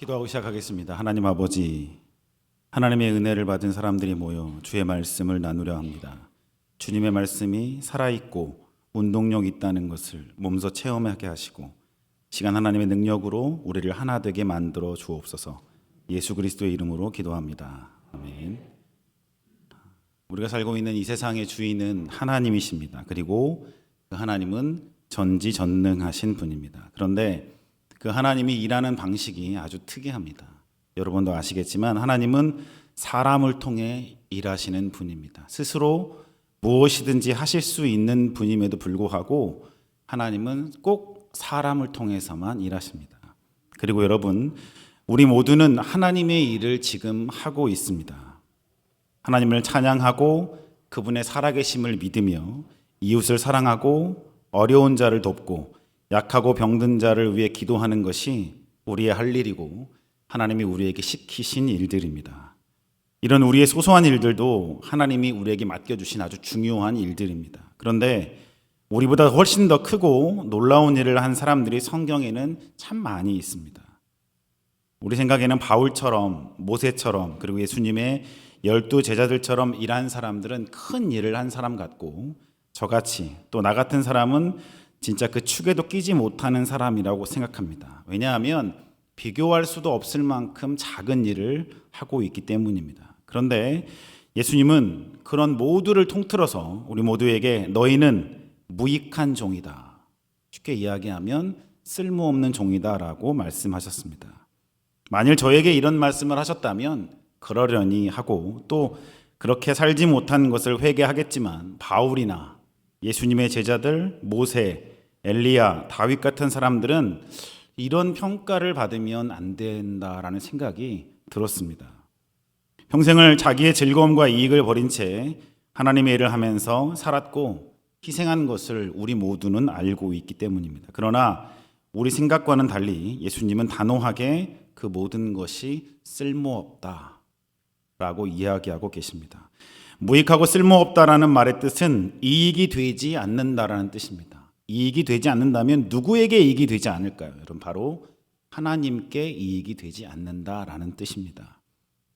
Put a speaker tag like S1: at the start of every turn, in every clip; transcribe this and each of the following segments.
S1: 기도하고 시작하겠습니다. 하나님 아버지, 하나님의 은혜를 받은 사람들이 모여 주의 말씀을 나누려 합니다. 주님의 말씀이 살아있고 운동력 있다는 것을 몸소 체험하게 하시고 시간 하나님의 능력으로 우리를 하나 되게 만들어 주옵소서. 예수 그리스도의 이름으로 기도합니다. 아멘. 우리가 살고 있는 이 세상의 주인은 하나님이십니다. 그리고 그 하나님은 전지전능하신 분입니다. 그런데 그 하나님이 일하는 방식이 아주 특이합니다. 여러분도 아시겠지만 하나님은 사람을 통해 일하시는 분입니다. 스스로 무엇이든지 하실 수 있는 분임에도 불구하고 하나님은 꼭 사람을 통해서만 일하십니다. 그리고 여러분, 우리 모두는 하나님의 일을 지금 하고 있습니다. 하나님을 찬양하고 그분의 살아계심을 믿으며 이웃을 사랑하고 어려운 자를 돕고 약하고 병든 자를 위해 기도하는 것이 우리의 할 일이고 하나님이 우리에게 시키신 일들입니다. 이런 우리의 소소한 일들도 하나님이 우리에게 맡겨주신 아주 중요한 일들입니다. 그런데 우리보다 훨씬 더 크고 놀라운 일을 한 사람들이 성경에는 참 많이 있습니다. 우리 생각에는 바울처럼 모세처럼 그리고 예수님의 열두 제자들처럼 일한 사람들은 큰 일을 한 사람 같고 저같이 또 나 같은 사람은 진짜 그 축에도 끼지 못하는 사람이라고 생각합니다. 왜냐하면 비교할 수도 없을 만큼 작은 일을 하고 있기 때문입니다. 그런데 예수님은 그런 모두를 통틀어서 우리 모두에게 너희는 무익한 종이다. 쉽게 이야기하면 쓸모없는 종이다라고 말씀하셨습니다. 만일 저에게 이런 말씀을 하셨다면 그러려니 하고 또 그렇게 살지 못한 것을 회개하겠지만 바울이나 예수님의 제자들 모세, 엘리야, 다윗 같은 사람들은 이런 평가를 받으면 안 된다라는 생각이 들었습니다. 평생을 자기의 즐거움과 이익을 버린 채 하나님의 일을 하면서 살았고 희생한 것을 우리 모두는 알고 있기 때문입니다. 그러나 우리 생각과는 달리 예수님은 단호하게 그 모든 것이 쓸모없다 라고 이야기하고 계십니다. 무익하고 쓸모없다라는 말의 뜻은 이익이 되지 않는다라는 뜻입니다. 이익이 되지 않는다면 누구에게 이익이 되지 않을까요? 여러분 바로 하나님께 이익이 되지 않는다라는 뜻입니다.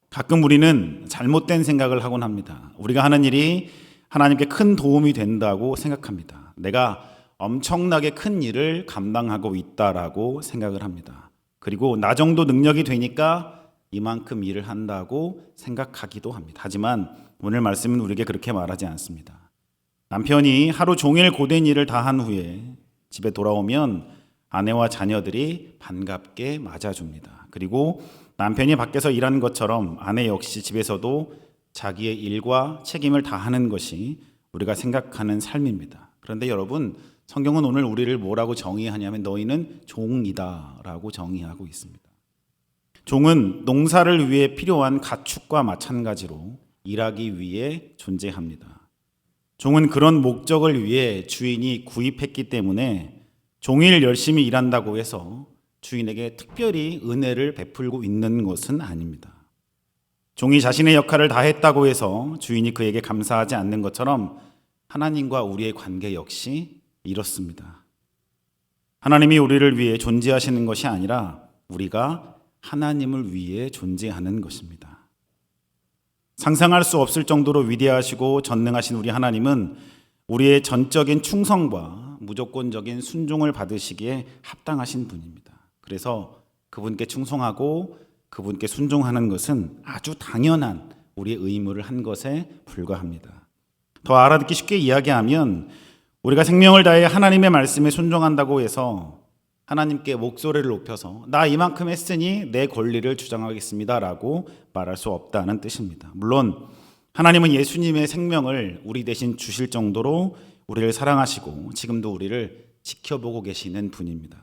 S1: 가끔 우리는 잘못된 생각을 하곤 합니다. 우리가 하는 일이 하나님께 큰 도움이 된다고 생각합니다. 내가 엄청나게 큰 일을 감당하고 있다라고 생각을 합니다. 그리고 나 정도 능력이 되니까 이만큼 일을 한다고 생각하기도 합니다. 하지만 오늘 말씀은 우리에게 그렇게 말하지 않습니다. 남편이 하루 종일 고된 일을 다 한 후에 집에 돌아오면 아내와 자녀들이 반갑게 맞아줍니다. 그리고 남편이 밖에서 일하는 것처럼 아내 역시 집에서도 자기의 일과 책임을 다하는 것이 우리가 생각하는 삶입니다. 그런데 여러분, 성경은 오늘 우리를 뭐라고 정의하냐면 너희는 종이다라고 정의하고 있습니다. 종은 농사를 위해 필요한 가축과 마찬가지로 일하기 위해 존재합니다. 종은 그런 목적을 위해 주인이 구입했기 때문에 종일 열심히 일한다고 해서 주인에게 특별히 은혜를 베풀고 있는 것은 아닙니다. 종이 자신의 역할을 다 했다고 해서 주인이 그에게 감사하지 않는 것처럼 하나님과 우리의 관계 역시 이렇습니다. 하나님이 우리를 위해 존재하시는 것이 아니라 우리가 하나님을 위해 존재하는 것입니다. 상상할 수 없을 정도로 위대하시고 전능하신 우리 하나님은 우리의 전적인 충성과 무조건적인 순종을 받으시기에 합당하신 분입니다. 그래서 그분께 충성하고 그분께 순종하는 것은 아주 당연한 우리의 의무를 한 것에 불과합니다. 더 알아듣기 쉽게 이야기하면 우리가 생명을 다해 하나님의 말씀에 순종한다고 해서 하나님께 목소리를 높여서 나 이만큼 했으니 내 권리를 주장하겠습니다라고 말할 수 없다는 뜻입니다. 물론 하나님은 예수님의 생명을 우리 대신 주실 정도로 우리를 사랑하시고 지금도 우리를 지켜보고 계시는 분입니다.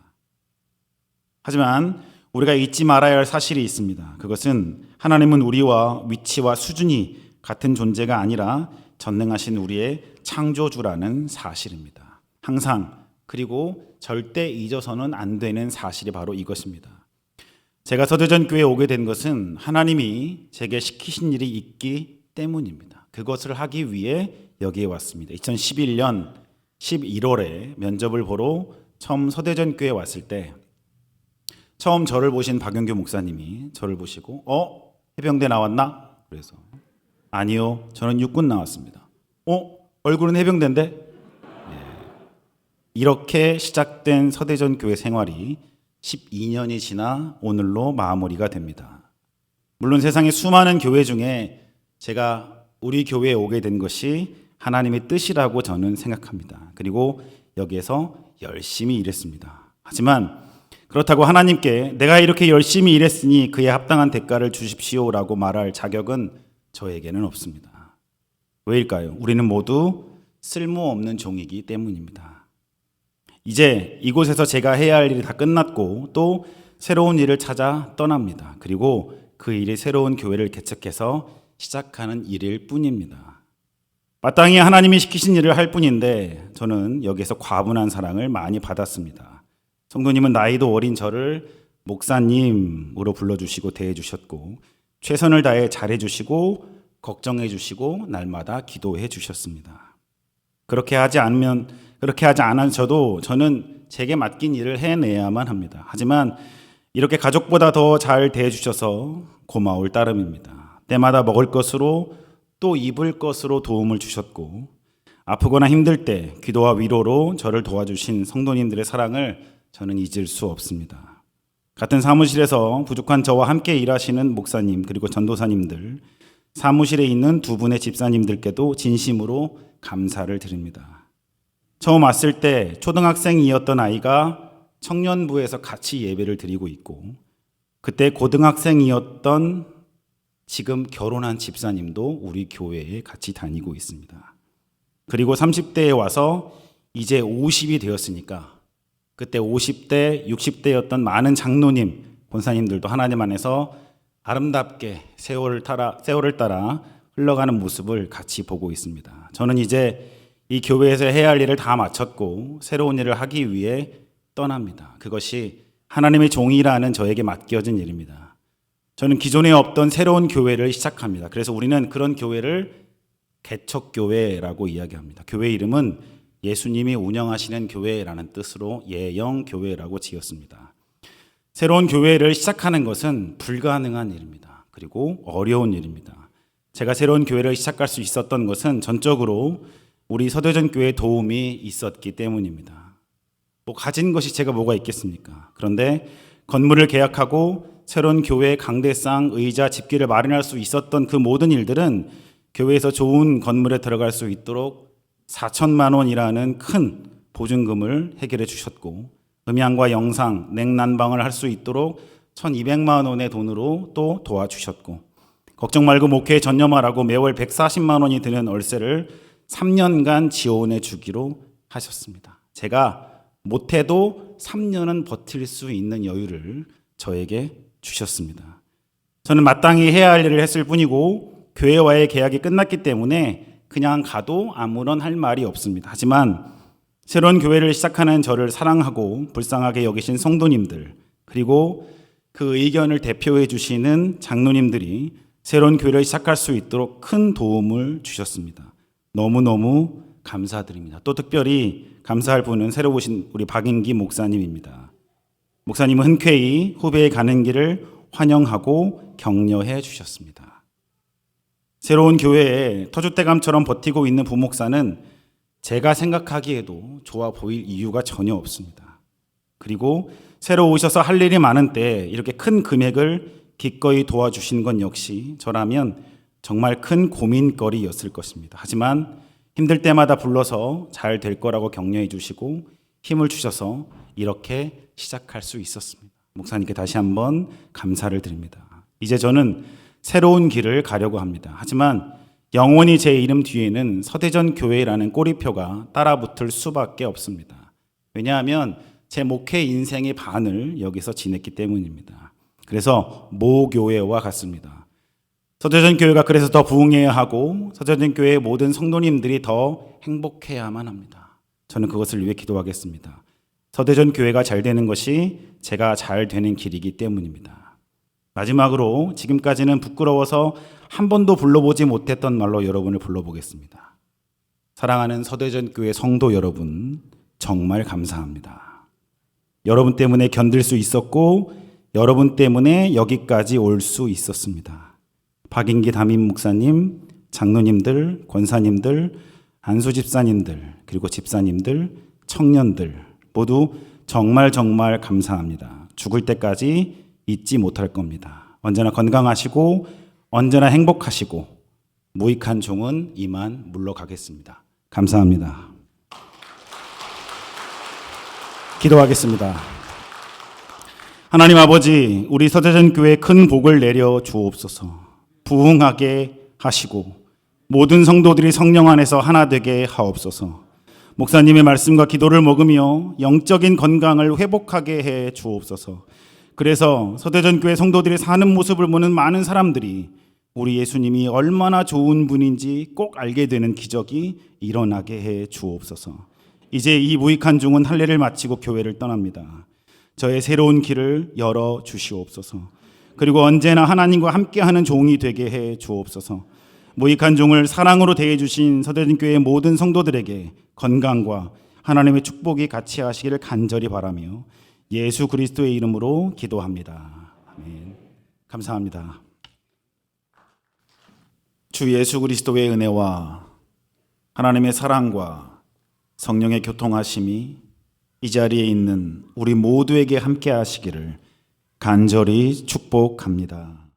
S1: 하지만 우리가 잊지 말아야 할 사실이 있습니다. 그것은 하나님은 우리와 위치와 수준이 같은 존재가 아니라 전능하신 우리의 창조주라는 사실입니다. 항상 그리고 절대 잊어서는 안 되는 사실이 바로 이것입니다. 제가 서대전 교회에 오게 된 것은 하나님이 제게 시키신 일이 있기 때문입니다. 그것을 하기 위해 여기에 왔습니다. 2011년 11월에 면접을 보러 처음 서대전 교회에 왔을 때 처음 저를 보신 박영규 목사님이 저를 보시고 어 해병대 나왔나? 그래서 아니요 저는 육군 나왔습니다. 어 얼굴은 해병대인데? 예. 이렇게 시작된 서대전 교회 생활이 12년이 지나 오늘로 마무리가 됩니다. 물론 세상의 수많은 교회 중에 제가 우리 교회에 오게 된 것이 하나님의 뜻이라고 저는 생각합니다. 그리고 여기에서 열심히 일했습니다. 하지만 그렇다고 하나님께 내가 이렇게 열심히 일했으니 그에 합당한 대가를 주십시오라고 말할 자격은 저에게는 없습니다. 왜일까요? 우리는 모두 쓸모없는 종이기 때문입니다. 이제 이곳에서 제가 해야 할 일이 다 끝났고 또 새로운 일을 찾아 떠납니다. 그리고 그 일이 새로운 교회를 개척해서 시작하는 일일 뿐입니다. 마땅히 하나님이 시키신 일을 할 뿐인데 저는 여기에서 과분한 사랑을 많이 받았습니다. 성도님은 나이도 어린 저를 목사님으로 불러주시고 대해주셨고 최선을 다해 잘해주시고 걱정해 주시고 날마다 기도해 주셨습니다. 그렇게 하지 않으면 그렇게 하지 않아서도 저는 제게 맡긴 일을 해내야만 합니다. 하지만 이렇게 가족보다 더 잘 대해주셔서 고마울 따름입니다. 때마다 먹을 것으로 또 입을 것으로 도움을 주셨고 아프거나 힘들 때 기도와 위로로 저를 도와주신 성도님들의 사랑을 저는 잊을 수 없습니다. 같은 사무실에서 부족한 저와 함께 일하시는 목사님 그리고 전도사님들 사무실에 있는 두 분의 집사님들께도 진심으로 감사를 드립니다. 처음 왔을 때 초등학생이었던 아이가 청년부에서 같이 예배를 드리고 있고 그때 고등학생이었던 지금 결혼한 집사님도 우리 교회에 같이 다니고 있습니다. 그리고 30대에 와서 이제 50이 되었으니까 그때 50대, 60대였던 많은 장로님, 권사님들도 하나님 안에서 아름답게 세월을 따라 세월을 따라 흘러가는 모습을 같이 보고 있습니다. 저는 이제 이 교회에서 해야 할 일을 다 마쳤고 새로운 일을 하기 위해 떠납니다. 그것이 하나님의 종이라는 저에게 맡겨진 일입니다. 저는 기존에 없던 새로운 교회를 시작합니다. 그래서 우리는 그런 교회를 개척교회라고 이야기합니다. 교회 이름은 예수님이 운영하시는 교회라는 뜻으로 예영교회라고 지었습니다. 새로운 교회를 시작하는 것은 불가능한 일입니다. 그리고 어려운 일입니다. 제가 새로운 교회를 시작할 수 있었던 것은 전적으로 우리 서대전 교회 도움이 있었기 때문입니다. 뭐 가진 것이 제가 뭐가 있겠습니까? 그런데 건물을 계약하고 새로운 교회 강대상, 의자, 집기를 마련할 수 있었던 그 모든 일들은 교회에서 좋은 건물에 들어갈 수 있도록 4천만 원이라는 큰 보증금을 해결해 주셨고 음향과 영상, 냉난방을 할 수 있도록 1,200만 원의 돈으로 또 도와주셨고 걱정 말고 목회에 전념하라고 매월 140만 원이 드는 월세를 3년간 지원해 주기로 하셨습니다. 제가 못해도 3년은 버틸 수 있는 여유를 저에게 주셨습니다. 저는 마땅히 해야 할 일을 했을 뿐이고 교회와의 계약이 끝났기 때문에 그냥 가도 아무런 할 말이 없습니다. 하지만 새로운 교회를 시작하는 저를 사랑하고 불쌍하게 여기신 성도님들 그리고 그 의견을 대표해 주시는 장로님들이 새로운 교회를 시작할 수 있도록 큰 도움을 주셨습니다. 너무너무 감사드립니다. 또 특별히 감사할 분은 새로 오신 우리 박인기 목사님입니다. 목사님은 흔쾌히 후배에 가는 길을 환영하고 격려해 주셨습니다. 새로운 교회에 터줏대감처럼 버티고 있는 부목사는 제가 생각하기에도 좋아 보일 이유가 전혀 없습니다. 그리고 새로 오셔서 할 일이 많은 때 이렇게 큰 금액을 기꺼이 도와주신 건 역시 저라면 정말 큰 고민거리였을 것입니다. 하지만 힘들 때마다 불러서 잘 될 거라고 격려해 주시고 힘을 주셔서 이렇게 시작할 수 있었습니다. 목사님께 다시 한번 감사를 드립니다. 이제 저는 새로운 길을 가려고 합니다. 하지만 영원히 제 이름 뒤에는 서대전 교회라는 꼬리표가 따라붙을 수밖에 없습니다. 왜냐하면 제 목회 인생의 반을 여기서 지냈기 때문입니다. 그래서 모교회와 같습니다. 서대전 교회가 그래서 더 부흥해야 하고 서대전 교회의 모든 성도님들이 더 행복해야만 합니다. 저는 그것을 위해 기도하겠습니다. 서대전 교회가 잘 되는 것이 제가 잘 되는 길이기 때문입니다. 마지막으로 지금까지는 부끄러워서 한 번도 불러보지 못했던 말로 여러분을 불러보겠습니다. 사랑하는 서대전 교회 성도 여러분, 정말 감사합니다. 여러분 때문에 견딜 수 있었고 여러분 때문에 여기까지 올 수 있었습니다. 박인기 담임 목사님, 장로님들, 권사님들, 안수 집사님들, 그리고 집사님들, 청년들 모두 정말 정말 감사합니다. 죽을 때까지 잊지 못할 겁니다. 언제나 건강하시고 언제나 행복하시고 무익한 종은 이만 물러가겠습니다. 감사합니다. 기도하겠습니다. 하나님 아버지, 우리 서대전 교회 큰 복을 내려 주옵소서. 부흥하게 하시고 모든 성도들이 성령 안에서 하나 되게 하옵소서. 목사님의 말씀과 기도를 먹으며 영적인 건강을 회복하게 해 주옵소서. 그래서 서대전 교회 성도들이 사는 모습을 보는 많은 사람들이 우리 예수님이 얼마나 좋은 분인지 꼭 알게 되는 기적이 일어나게 해 주옵소서. 이제 이 무익한 종은 할례를 마치고 교회를 떠납니다. 저의 새로운 길을 열어 주시옵소서. 그리고 언제나 하나님과 함께하는 종이 되게 해 주옵소서. 무익한 종을 사랑으로 대해 주신 서대진 교회 모든 성도들에게 건강과 하나님의 축복이 같이 하시기를 간절히 바라며 예수 그리스도의 이름으로 기도합니다. 아멘. 감사합니다. 주 예수 그리스도의 은혜와 하나님의 사랑과 성령의 교통하심이 이 자리에 있는 우리 모두에게 함께 하시기를 간절히 축복합니다.